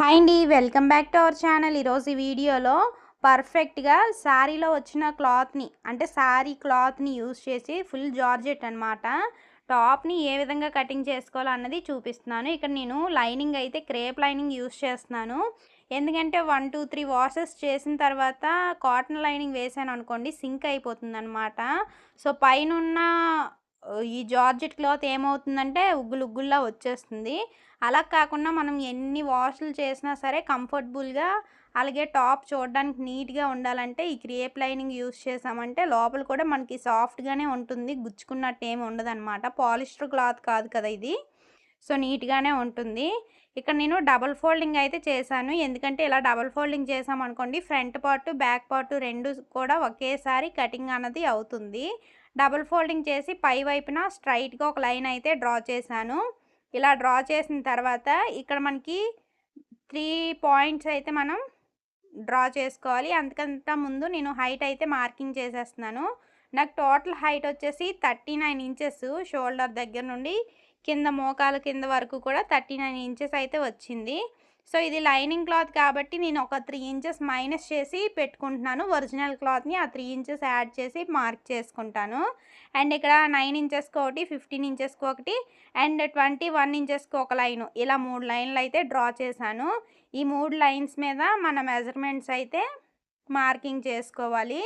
Hi అండి welcome back to our channel. ఈరోజు ఈ వీడియోలో పర్ఫెక్ట్గా శారీలో వచ్చిన క్లాత్ని అంటే శారీ క్లాత్ని యూజ్ చేసి ఫుల్ జార్జెట్ అనమాట టాప్ని ఏ విధంగా కటింగ్ చేసుకోవాలో అన్నది చూపిస్తున్నాను. ఇక్కడ నేను లైనింగ్ అయితే క్రేప్ లైనింగ్ యూస్ చేస్తున్నాను. ఎందుకంటే వన్ టూ త్రీ వాషెస్ చేసిన తర్వాత కాటన్ లైనింగ్ వేసాను అనుకోండి సింక్ అయిపోతుంది అనమాట సో పైన ఉన్న ఈ జార్జెట్ క్లాత్ ఏమవుతుందంటే ఉగ్గులు ఉగ్గుల్లా వచ్చేస్తుంది. అలా కాకుండా మనం ఎన్ని వాష్లు చేసినా సరే కంఫర్టబుల్గా అలాగే టాప్ చూడడానికి నీట్గా ఉండాలంటే ఈ క్రియేప్ లైనింగ్ యూస్ చేసామంటే లోపల కూడా మనకి సాఫ్ట్గానే ఉంటుంది గుచ్చుకున్నట్టు ఏమి ఉండదన్నమాట. పాలిస్టర్ క్లాత్ కాదు కదా ఇది. సో నీట్గానే ఉంటుంది. ఇక్కడ నేను డబల్ ఫోల్డింగ్ అయితే చేశాను. ఎందుకంటే ఇలా డబల్ ఫోల్డింగ్ చేసామనుకోండి ఫ్రంట్ పార్ట్ బ్యాక్ పార్ట్ రెండు కూడా ఒకేసారి కటింగ్ అన్నది అవుతుంది. డబల్ ఫోల్డింగ్ చేసి పై వైపున స్ట్రైట్గా ఒక లైన్ అయితే డ్రా చేశాను. ఇలా డ్రా చేసిన తర్వాత ఇక్కడ మనకి త్రీ పాయింట్స్ అయితే మనం డ్రా చేసుకోవాలి. అంతకంత ముందు నేను హైట్ అయితే మార్కింగ్ చేసేస్తున్నాను. నాకు టోటల్ హైట్ వచ్చేసి థర్టీ నైన్ ఇంచెస్ షోల్డర్ దగ్గర నుండి కింద మోకాల కింద వరకు కూడా థర్టీ నైన్ ఇంచెస్ అయితే వచ్చింది. సో ఇది లైనింగ్ క్లాత్ కాబట్టి నేను ఒక త్రీ ఇంచెస్ మైనస్ చేసి పెట్టుకుంటున్నాను. ఒరిజినల్ క్లాత్ని ఆ త్రీ ఇంచెస్ యాడ్ చేసి మార్క్ చేసుకుంటాను. అండ్ ఇక్కడ నైన్ ఇంచెస్కి ఒకటి ఫిఫ్టీన్ ఇంచెస్కి ఒకటి అండ్ ట్వంటీ వన్ ఇంచెస్కి ఒక లైను. ఇలా మూడు లైన్లు అయితే డ్రా చేశాను. ఈ మూడు లైన్స్ మీద మన మెజర్మెంట్స్ అయితే మార్కింగ్ చేసుకోవాలి.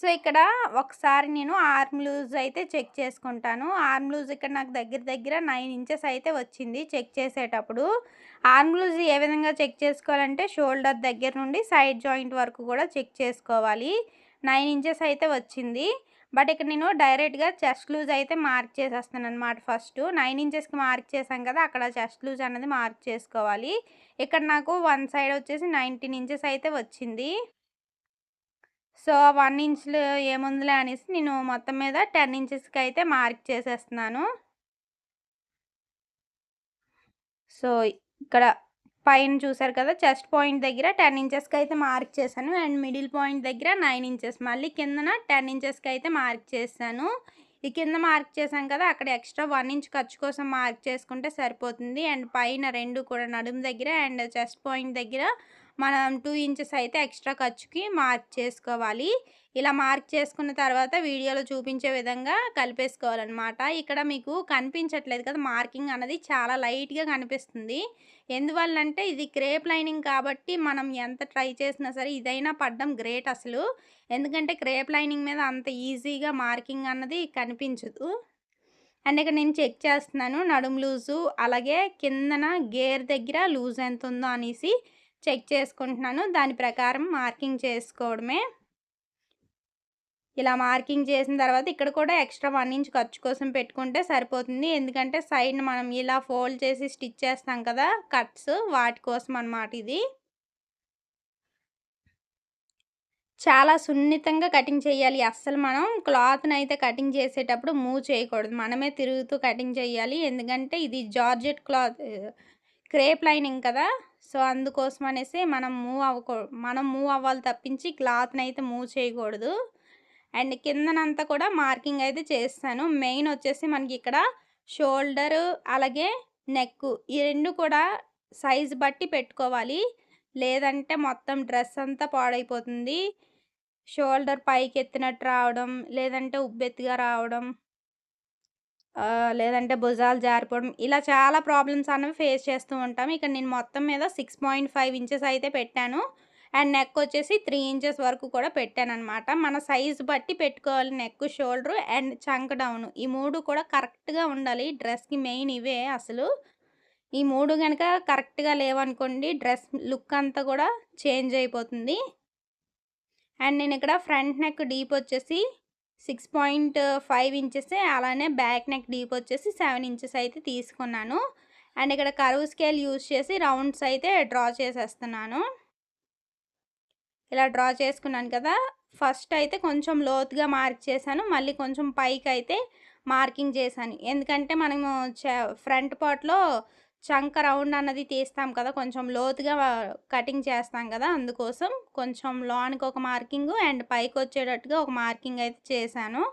సో ఇక్కడ ఒకసారి నేను ఆర్మ్ లూజ్ అయితే చెక్ చేసుకుంటాను. ఆర్మ్ లూజ్ ఇక్కడ నాకు దగ్గర దగ్గర నైన్ ఇంచెస్ అయితే వచ్చింది చెక్ చేసేటప్పుడు. ఆర్మ్ లూజ్ ఏ విధంగా చెక్ చేసుకోవాలంటే షోల్డర్ దగ్గర నుండి సైడ్ జాయింట్ వరకు కూడా చెక్ చేసుకోవాలి. నైన్ ఇంచెస్ అయితే వచ్చింది. బట్ ఇక్కడ నేను డైరెక్ట్గా చెస్ట్ లూజ్ అయితే మార్క్ చేసేస్తాను అనమాట ఫస్ట్. నైన్ ఇంచెస్కి మార్క్ చేశాం కదా అక్కడ చెస్ట్ లూజ్ అనేది మార్క్ చేసుకోవాలి. ఇక్కడ నాకు వన్ సైడ్ వచ్చేసి నైన్టీన్ ఇంచెస్ అయితే వచ్చింది. సో వన్ ఇంచ్లు ఏముందిలే అనేసి నేను మొత్తం మీద టెన్ ఇంచెస్కి అయితే మార్క్ చేసేస్తున్నాను. సో ఇక్కడ పైన చూసారు కదా చెస్ట్ పాయింట్ దగ్గర టెన్ ఇంచెస్కి అయితే మార్క్ చేశాను. అండ్ మిడిల్ పాయింట్ దగ్గర నైన్ ఇంచెస్. మళ్ళీ కిందన టెన్ ఇంచెస్కి అయితే మార్క్ చేశాను. ఈ కింద మార్క్ చేశాం కదా అక్కడ ఎక్స్ట్రా వన్ ఇంచ్ ఖర్చు కోసం మార్క్ చేసుకుంటే సరిపోతుంది. అండ్ పైన రెండు కూడా నడుము దగ్గర అండ్ చెస్ట్ పాయింట్ దగ్గర మనం టూ ఇంచెస్ అయితే ఎక్స్ట్రా ఖర్చుకి మార్క్ చేసుకోవాలి. ఇలా మార్క్ చేసుకున్న తర్వాత వీడియోలో చూపించే విధంగా కలిపేసుకోవాలన్నమాట. ఇక్కడ మీకు కనిపించట్లేదు కదా మార్కింగ్ అనేది చాలా లైట్గా కనిపిస్తుంది. ఎందువల్లంటే ఇది క్రేప్ లైనింగ్ కాబట్టి మనం ఎంత ట్రై చేసినా సరే ఇదైనా పడ్డం గ్రేట్ అసలు. ఎందుకంటే క్రేప్ లైనింగ్ మీద అంత ఈజీగా మార్కింగ్ అన్నది కనిపించదు. అండ్ ఇక్కడ నేను చెక్ చేస్తున్నాను నడుము లూజు అలాగే కిందన గేర్ దగ్గర లూజ్ ఎంత ఉందో అనేసి. చెక్ చేసుకుంటున్నాను. దాని ప్రకారం మార్కింగ్ చేసుకోవడమే. ఇలా మార్కింగ్ చేసిన తర్వాత ఇక్కడ కూడా ఎక్స్ట్రా వన్ ఇంచ్ ఖర్చు కోసం పెట్టుకుంటే సరిపోతుంది. ఎందుకంటే సైడ్ని మనం ఇలా ఫోల్డ్ చేసి స్టిచ్ చేస్తాం కదా కట్స్ వాటి కోసం అనమాట ఇది. చాలా సున్నితంగా కటింగ్ చేయాలి. అస్సలు మనం క్లాత్ని అయితే కటింగ్ చేసేటప్పుడు మూవ్ చేయకూడదు. మనమే తిరుగుతూ కటింగ్ చేయాలి. ఎందుకంటే ఇది జార్జెట్ క్లాత్. క్రేప్ లైనింగ్ కదా? సో అందుకోసం అనేసి మనం మూవ్ అవ్వకూ మనం మూవ్ అవ్వాలి తప్పించి క్లాత్ని అయితే మూవ్ చేయకూడదు. అండ్ కిందనంతా కూడా మార్కింగ్ అయితే చేస్తాను. మెయిన్ వచ్చేసి మనకి ఇక్కడ షోల్డర్ అలాగే నెక్ ఈ రెండు కూడా సైజ్ బట్టి పెట్టుకోవాలి. లేదంటే మొత్తం డ్రెస్ అంతా పాడైపోతుంది. షోల్డర్ పైకి ఎత్తినట్టు రావడం లేదంటే ఉబ్బెత్తిగా రావడం. లేదంటే భుజాలు జారిపోవడం ఇలా చాలా ప్రాబ్లమ్స్ అనేవి ఫేస్ చేస్తూ ఉంటాం. ఇక్కడ నేను మొత్తం మీద సిక్స్ పాయింట్ ఫైవ్ ఇంచెస్ అయితే పెట్టాను. అండ్ నెక్ వచ్చేసి త్రీ ఇంచెస్ వరకు కూడా పెట్టాను అనమాట మన సైజు బట్టి పెట్టుకోవాలి నెక్ షోల్డర్ అండ్ చంక్ డౌన్. ఈ మూడు కూడా కరెక్ట్గా ఉండాలి. డ్రెస్కి మెయిన్ ఇవే అసలు. ఈ మూడు కనుక కరెక్ట్గా లేవనుకోండి డ్రెస్ లుక్ అంతా కూడా చేంజ్ అయిపోతుంది. అండ్ నేను ఇక్కడ ఫ్రంట్ నెక్ డీప్ వచ్చేసి సిక్స్ పాయింట్ ఫైవ్ ఇంచెస్ అలానే బ్యాక్ నెక్ డీప్ వచ్చేసి సెవెన్ ఇంచెస్ అయితే తీసుకున్నాను. అండ్ ఇక్కడ కరువు స్కేల్ యూజ్ చేసి రౌండ్స్ అయితే డ్రా చేసేస్తున్నాను. ఇలా డ్రా చేసుకున్నాను కదా ఫస్ట్ అయితే కొంచెం లోతుగా మార్క్ చేశాను మళ్ళీ కొంచెం పైకి అయితే మార్కింగ్ చేశాను. ఎందుకంటే మనము ఫ్రంట్ పార్ట్లో చంక రౌండ్ అన్నది తీస్తాం కదా కొంచెం లోతుగా కటింగ్ చేస్తాం కదా అందుకోసం కొంచెం లోనికి ఒక మార్కింగ్ అండ్ పైకి వచ్చేటట్టుగా ఒక మార్కింగ్ అయితే చేశాను.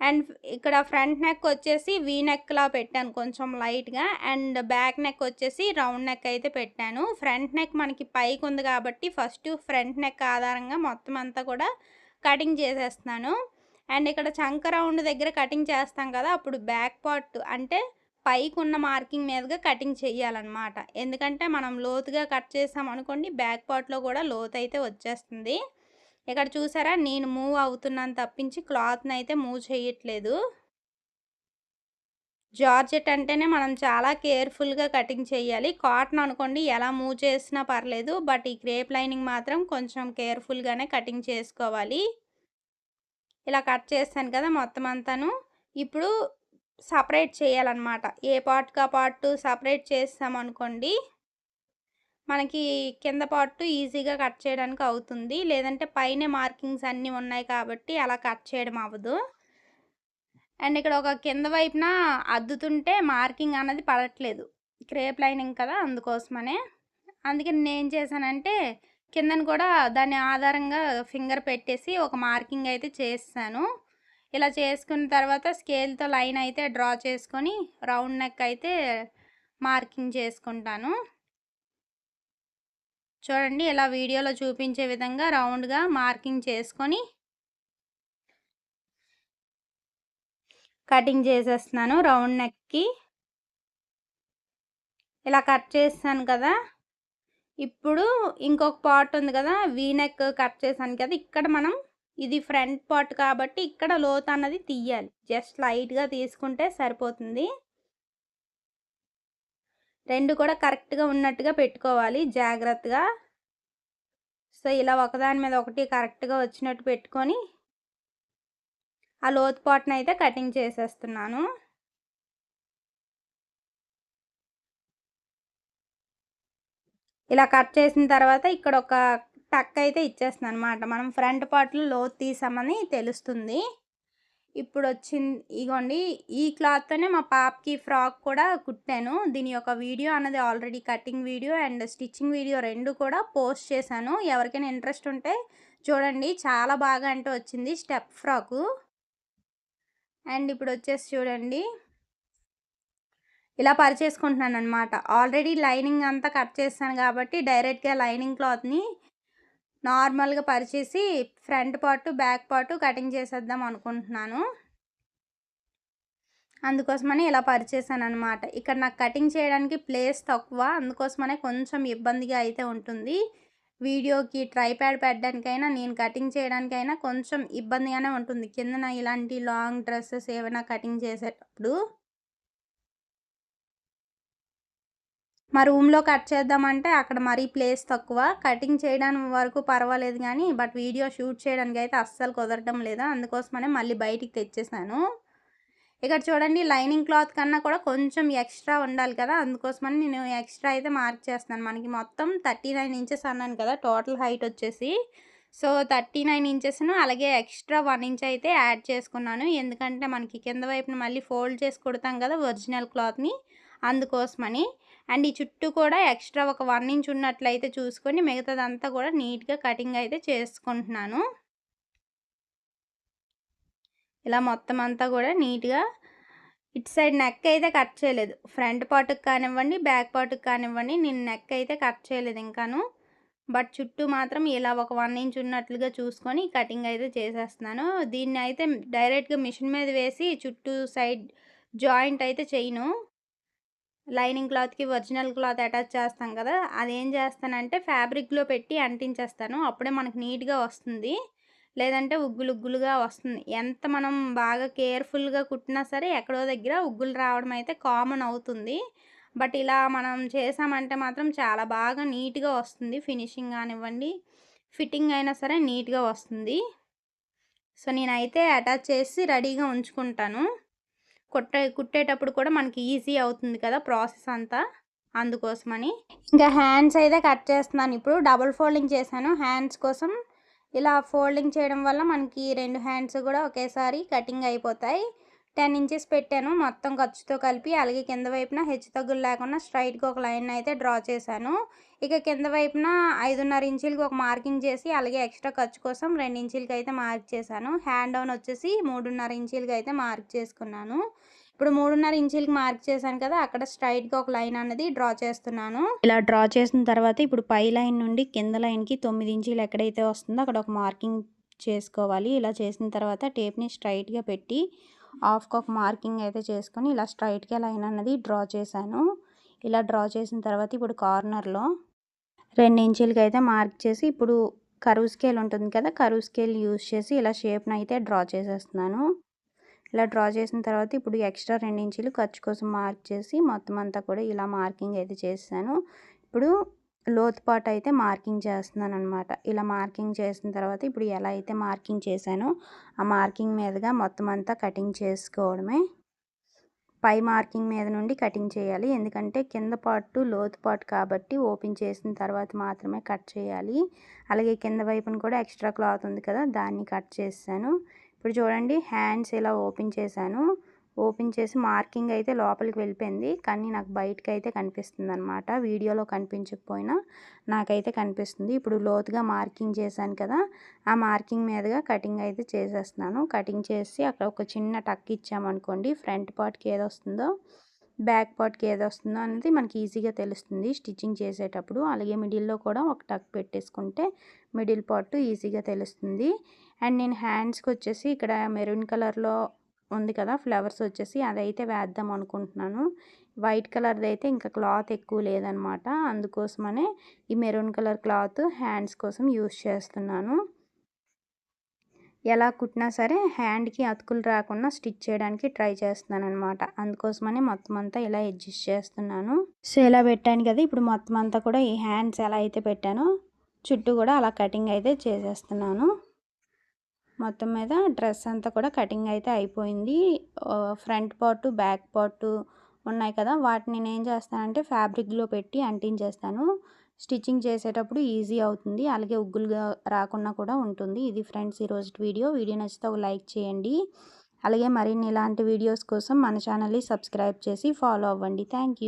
అండ్ ఇక్కడ ఫ్రంట్ నెక్ వచ్చేసి వీ నెక్లా పెట్టాను కొంచెం లైట్గా అండ్ బ్యాక్ నెక్ వచ్చేసి రౌండ్ నెక్ అయితే పెట్టాను. ఫ్రంట్ నెక్ మనకి పైకి ఉంది కాబట్టి ఫస్ట్ ఫ్రంట్ నెక్ ఆధారంగా మొత్తం అంతా కూడా కటింగ్ చేసేస్తున్నాను. అండ్ ఇక్కడ చంక రౌండ్ దగ్గర కటింగ్ చేస్తాం కదా అప్పుడు బ్యాక్ పార్ట్ అంటే పైకి ఉన్న మార్కింగ్ మీదుగా కటింగ్ చేయాలన్నమాట. ఎందుకంటే మనం లోతుగా కట్ చేసాం అనుకోండి బ్యాక్ పార్ట్లో కూడా లోతు అయితే వచ్చేస్తుంది. ఇక్కడ చూసారా? నేను మూవ్ అవుతున్నాను తప్పించి క్లాత్ని అయితే మూవ్ చేయట్లేదు. జార్జెట్ అంటేనే మనం చాలా కేర్ఫుల్గా కటింగ్ చేయాలి. కాటన్ అనుకోండి ఎలా మూవ్ చేసినా పర్లేదు బట్ ఈ క్రేప్ లైనింగ్ మాత్రం కొంచెం కేర్ఫుల్గానే కటింగ్ చేసుకోవాలి. ఇలా కట్ చేస్తాను కదా మొత్తం అంతాను. ఇప్పుడు సపరేట్ చేయాలన్నమాట. ఏ పార్ట్గా ఆ పార్ట్ సపరేట్ చేస్తామనుకోండి మనకి కింద పార్ట్ ఈజీగా కట్ చేయడానికి అవుతుంది. లేదంటే పైన మార్కింగ్స్ అన్నీ ఉన్నాయి కాబట్టి అలా కట్ చేయడం అవ్వదు. అండ్ ఇక్కడ ఒక కింద వైపున అద్దుతుంటే మార్కింగ్ అన్నది పడట్లేదు. క్రేప్ లైనింగ్ కదా అందుకోసమనే. అందుకే నేను ఏం చేశానంటే కిందన కూడా దాని ఆధారంగా ఫింగర్ పెట్టేసి ఒక మార్కింగ్ అయితే చేస్తాను. ఇలా చేసుకున్న తర్వాత స్కేల్తో లైన్ అయితే డ్రా చేసుకొని రౌండ్ నెక్ అయితే మార్కింగ్ చేసుకుంటాను. చూడండి ఇలా వీడియోలో చూపించే విధంగా రౌండ్గా మార్కింగ్ చేసుకొని కటింగ్ చేసేస్తున్నాను రౌండ్ నెక్కి. ఇలా కట్ చేస్తాను కదా. ఇప్పుడు ఇంకొక పార్ట్ ఉంది కదా వీ నెక్ కట్ చేశాను కదా. ఇక్కడ మనం ఇది ఫ్రంట్ పార్ట్ కాబట్టి ఇక్కడ లోత్ అన్నది తీయాలి. జస్ట్ లైట్గా తీసుకుంటే సరిపోతుంది. రెండు కూడా కరెక్ట్గా ఉన్నట్టుగా పెట్టుకోవాలి. జాగ్రత్తగా. సో ఇలా ఒకదాని మీద ఒకటి కరెక్ట్గా వచ్చినట్టు పెట్టుకొని ఆ లోతు పాట్ని అయితే కటింగ్ చేసేస్తున్నాను. ఇలా కట్ చేసిన తర్వాత ఇక్కడ ఒక టక్ అయితే ఇచ్చేస్తున్నాను అనమాట మనం ఫ్రంట్ పార్ట్లో లోతు తీసామని తెలుస్తుంది. ఇప్పుడు వచ్చింది ఇగోండి ఈ క్లాత్తోనే మా పాపకి ఫ్రాక్ కూడా కుట్టాను. దీని యొక్క వీడియో అన్నది already cutting video and stitching video రెండు కూడా పోస్ట్ చేశాను. ఎవరికైనా ఇంట్రెస్ట్ ఉంటే చూడండి చాలా బాగా అంటే వచ్చింది స్టెప్ ఫ్రాకు. అండ్ ఇప్పుడు వచ్చేసి చూడండి. ఇలా పరిచేసుకుంటున్నాను అనమాట ఆల్రెడీ లైనింగ్ అంతా కట్ చేస్తాను కాబట్టి డైరెక్ట్గా లైనింగ్ క్లాత్ని నార్మల్గా పరిచేసి front part back part cutting చేసేద్దాం అనుకుంటున్నాను. అందుకోసమని ఇలా పరిచేసాను అనమాట ఇక్కడ నాకు కటింగ్ చేయడానికి ప్లేస్ తక్కువ. అందుకోసమనే కొంచెం ఇబ్బందిగా అయితే ఉంటుంది. వీడియోకి ట్రైప్యాడ్ పెట్టడానికైనా నేను కటింగ్ చేయడానికైనా కొంచెం ఇబ్బందిగానే ఉంటుంది. కిందన ఇలాంటి లాంగ్ డ్రెస్సెస్ ఏమైనా కటింగ్ చేసేటప్పుడు మా రూమ్లో కట్ చేద్దామంటే అక్కడ మరీ ప్లేస్ తక్కువ. కటింగ్ చేయడం వరకు పర్వాలేదు కానీ బట్ వీడియో షూట్ చేయడానికి అయితే అస్సలు కుదరడం లేదా. అందుకోసమనే మళ్ళీ బయటికి తెచ్చేసాను. ఇక్కడ చూడండి లైనింగ్ క్లాత్ కన్నా కూడా కొంచెం ఎక్స్ట్రా ఉండాలి కదా. అందుకోసమని నేను ఎక్స్ట్రా అయితే మార్క్ చేస్తున్నాను. మనకి మొత్తం థర్టీ నైన్ ఇంచెస్ అన్నాను కదా టోటల్ హైట్ వచ్చేసి. సో థర్టీ నైన్ ఇంచెస్ను అలాగే ఎక్స్ట్రా వన్ ఇంచ్ అయితే యాడ్ చేసుకున్నాను. ఎందుకంటే మనకి కింద వైపున మళ్ళీ ఫోల్డ్ చేసి కుడతాం కదా ఒరిజినల్ క్లాత్ని. అందుకోసమని. అండ్ ఈ చుట్టూ కూడా ఎక్స్ట్రా ఒక వన్ ఇంచ్ ఉన్నట్లయితే చూసుకొని మిగతాదంతా కూడా నీట్గా కటింగ్ అయితే చేసుకుంటున్నాను. ఇలా మొత్తం అంతా కూడా నీట్గా ఇటు సైడ్ నెక్ అయితే కట్ చేయలేదు. ఫ్రంట్ పార్ట్కి కానివ్వండి బ్యాక్ పార్ట్కి కానివ్వండి నేను నెక్ అయితే కట్ చేయలేదు ఇంకాను. బట్ చుట్టూ మాత్రం ఇలా ఒక వన్ ఇంచ్ ఉన్నట్లుగా చూసుకొని కటింగ్ అయితే చేసేస్తున్నాను. దీన్ని అయితే డైరెక్ట్గా మిషన్ మీద వేసి చుట్టూ సైడ్ జాయింట్ అయితే చేయను. లైనింగ్ క్లాత్కి ఒరిజినల్ క్లాత్ అటాచ్ చేస్తాం కదా అదేం చేస్తానంటే ఫ్యాబ్రిక్లో పెట్టి అంటించేస్తాను. అప్పుడే మనకు నీట్గా వస్తుంది. లేదంటే ఉగ్గులు ఉగ్గులుగా వస్తుంది. ఎంత మనం బాగా కేర్ఫుల్గా కుట్టినా సరే ఎక్కడో దగ్గర ఉగ్గులు రావడం అయితే కామన్ అవుతుంది. బట్ ఇలా మనం చేసామంటే మాత్రం చాలా బాగా నీట్గా వస్తుంది. ఫినిషింగ్ కానివ్వండి ఫిట్టింగ్ అయినా సరే నీట్గా వస్తుంది. సో నేనైతే అటాచ్ చేసి రెడీగా ఉంచుకుంటాను. కుట్టే కుట్టేటప్పుడు కూడా మనకి ఈజీ అవుతుంది కదా ప్రాసెస్ అంతా. అందుకోసమని. ఇంకా హ్యాండ్స్ అయితే కట్ చేస్తున్నాను. ఇప్పుడు డబుల్ ఫోల్డింగ్ చేశాను. హ్యాండ్స్ కోసం ఇలా ఫోల్డింగ్ చేయడం వల్ల మనకి రెండు హ్యాండ్స్ కూడా ఒకేసారి కటింగ్ అయిపోతాయి. టెన్ ఇంచెస్ పెట్టాను. మొత్తం ఖర్చుతో కలిపి అలాగే కింద వైపున హెచ్చు తగ్గులు లేకుండా స్ట్రైట్గా ఒక లైన్ అయితే డ్రా చేశాను. ఇక కింద వైపున ఐదున్నర ఇంచులకి ఒక మార్కింగ్ చేసి అలాగే ఎక్స్ట్రా ఖర్చు కోసం రెండు ఇంచులకి అయితే మార్క్ చేశాను. హ్యాండ్ డౌన్ వచ్చేసి మూడున్నర ఇంచులకి అయితే మార్క్ చేసుకున్నాను. ఇప్పుడు మూడున్నర ఇంచులకి మార్క్ చేశాను కదా అక్కడ స్ట్రైట్గా ఒక లైన్ అనేది డ్రా చేస్తున్నాను. ఇలా డ్రా చేసిన తర్వాత ఇప్పుడు పై లైన్ నుండి కింద లైన్కి తొమ్మిది ఇంచులు ఎక్కడైతే వస్తుందో అక్కడ ఒక మార్కింగ్ చేసుకోవాలి. ఇలా చేసిన తర్వాత టేప్ని స్ట్రైట్గా పెట్టి హాఫ్కి ఒక మార్కింగ్ అయితే చేసుకొని ఇలా స్ట్రైట్గా లైన్ అన్నది డ్రా చేశాను. ఇలా డ్రా చేసిన తర్వాత ఇప్పుడు కార్నర్లో రెండు ఇంచులకి అయితే మార్క్ చేసి ఇప్పుడు కరువు స్కేల్ ఉంటుంది కదా కరువు స్కేల్ యూజ్ చేసి ఇలా షేప్ని అయితే డ్రా చేసేస్తున్నాను. ఇలా డ్రా చేసిన తర్వాత ఇప్పుడు ఎక్స్ట్రా రెండు ఇంచులు ఖర్చు కోసం మార్క్ చేసి మొత్తం అంతా కూడా ఇలా మార్కింగ్ అయితే చేశాను. ఇప్పుడు లోతుపాటు అయితే మార్కింగ్ చేస్తున్నాను అనమాట ఇలా మార్కింగ్ చేసిన తర్వాత ఇప్పుడు ఎలా అయితే మార్కింగ్ చేశానో ఆ మార్కింగ్ మీదుగా మొత్తం అంతా కటింగ్ చేసుకోవడమే. పై మార్కింగ్ మీద నుండి కటింగ్ చేయాలి. ఎందుకంటే కింద పాటు లోతు కాబట్టి ఓపెన్ చేసిన తర్వాత మాత్రమే కట్ చేయాలి. అలాగే కింద వైపున కూడా ఎక్స్ట్రా క్లాత్ ఉంది కదా దాన్ని కట్ చేశాను. ఇప్పుడు చూడండి హ్యాండ్స్ ఇలా ఓపెన్ చేశాను. ఓపెన్ చేసి మార్కింగ్ అయితే లోపలికి వెళ్ళిపోయింది. కానీ నాకు బయటకు అయితే కనిపిస్తుంది అనమాట వీడియోలో కనిపించకపోయినా నాకైతే కనిపిస్తుంది. ఇప్పుడు లోతుగా మార్కింగ్ చేశాను కదా ఆ మార్కింగ్ మీదుగా కటింగ్ అయితే చేసేస్తున్నాను. కటింగ్ చేసి అక్కడ ఒక చిన్న టక్ ఇచ్చామనుకోండి ఫ్రంట్ పార్ట్కి ఏది వస్తుందో బ్యాక్ పార్ట్కి ఏది వస్తుందో అనేది మనకి ఈజీగా తెలుస్తుంది. స్టిచ్చింగ్ చేసేటప్పుడు అలాగే మిడిల్లో కూడా ఒక టక్ పెట్టేసుకుంటే మిడిల్ పార్ట్ ఈజీగా తెలుస్తుంది. అండ్ నేను హ్యాండ్స్కి వచ్చేసి ఇక్కడ మెరూన్ కలర్లో ఉంది కదా ఫ్లవర్స్ వచ్చేసి అదైతే వేద్దాం అనుకుంటున్నాను. వైట్ కలర్ది అయితే ఇంకా క్లాత్ ఎక్కువ లేదనమాట. అందుకోసమనే ఈ మెరూన్ కలర్ క్లాత్ హ్యాండ్స్ కోసం యూస్ చేస్తున్నాను. ఎలా కుట్టినా సరే హ్యాండ్కి అతుకులు రాకుండా స్టిచ్ చేయడానికి ట్రై చేస్తున్నాను అనమాట అందుకోసమని మొత్తం అంతా ఇలా అడ్జస్ట్ చేస్తున్నాను. సో ఇలా పెట్టాను కదా ఇప్పుడు మొత్తం అంతా కూడా ఈ హ్యాండ్స్ ఎలా అయితే పెట్టానో చుట్టూ కూడా అలా కటింగ్ అయితే చేసేస్తున్నాను. మొత్తం మీద డ్రెస్ అంతా కూడా కటింగ్ అయితే అయిపోయింది. ఫ్రంట్ పార్టు బ్యాక్ పార్టు ఉన్నాయి కదా వాటిని నేను ఏం చేస్తానంటే ఫ్యాబ్రిక్లో పెట్టి అంటించేస్తాను. స్టిచ్చింగ్ చేసేటప్పుడు ఈజీ అవుతుంది. అలాగే ఉగ్గులుగా రాకుండా కూడా ఉంటుంది. ఇది ఫ్రెండ్స్ ఈరోజు వీడియో. వీడియో నచ్చితే ఒక లైక్ చేయండి. అలాగే మరిన్ని ఇలాంటి వీడియోస్ కోసం మన ఛానల్ని సబ్స్క్రైబ్ చేసి ఫాలో అవ్వండి. థ్యాంక్